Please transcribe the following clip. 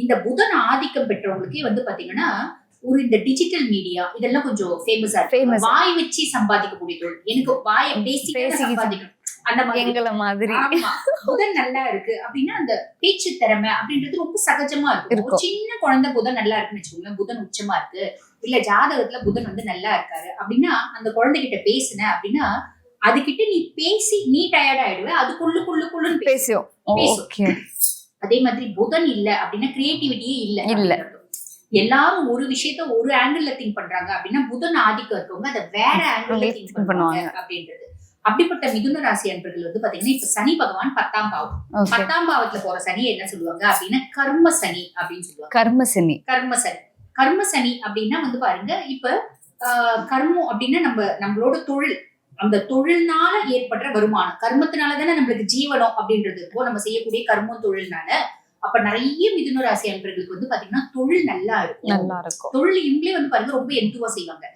இந்த புதன் ஆதிக்கம் பெற்றவங்களுக்கே வந்து பாத்தீங்கன்னா ஒரு இந்த டிஜிட்டல் மீடியா இதெல்லாம் கொஞ்சம் ஃபேமஸா. இருக்கு வாய் வச்சு சம்பாதிக்கக்கூடிய தொழில் எனக்கு வாயை பேசி பேசி- சம்பாதிக்கணும். அந்த மாதிரி. எங்களை மாதிரி. புதன் நல்லா இருக்கு. அப்படின்னா அந்த பேச்சு திறமை அப்படின்றது ரொம்ப சகஜமா இருக்கும். சின்ன குழந்தை புதன் நல்லா இருக்குன்னு வச்சுக்கோங்களேன் புதன் உச்சமா இருக்கு. இல்ல ஜாதகத்துல புதன் வந்து நல்லா இருக்காரு. அப்படின்னா அந்த குழந்தைகிட்ட பேசுன அப்படின்னா அதுகிட்ட நீ பேசி நீ டயர்ட் ஆயிடுவ. அது குள்ளு குள்ளு குள்ளுன்னு பேசும். பேசும். அதே மாதிரி புதன் இல்ல அப்படின்னா கிரியேட்டிவிட்டியே இல்ல இல்ல. எல்லாரும் ஒரு விஷயத்த ஒரு ஆங்கிள் திங்க் பண்றாங்க அப்படின்னா புதன் ஆதிக்கம் இருக்கவங்க அதை வேற ஆங்கிள் திங்க் பண்ணுவாங்க. அப்படின்றது. அப்படிப்பட்ட மிதுன ராசி அன்பர்கள் வந்து பாத்தீங்கன்னா இப்ப சனி பகவான் பத்தாம் பாவம். பத்தாம் பாவத்துல போற சனி என்ன சொல்லுவாங்க அப்படின்னா கர்ம சனி அப்படின்னு சொல்லுவாங்க. கர்ம சனி. கர்ம சனி. கர்ம சனி அப்படின்னா வந்து பாருங்க இப்ப ஆஹ், கர்மம் அப்படின்னா நம்ம நம்மளோட தொழில். அந்த தொழில்னால ஏற்படுற வருமானம். கர்மத்தினால தானே நம்மளுக்கு ஜீவனம் அப்படின்றது. இருக்கும் நம்ம செய்யக்கூடிய கர்மம் தொழில்னால அப்ப நிறைய மிதுன ராசி அன்பர்களுக்கு வந்து பாத்தீங்கன்னா தொழில் நல்லா இருக்கும். நல்லா இருக்கும். தொழில் இவங்களே வந்து பாருங்க ரொம்ப எந்துவா செய்வாங்க.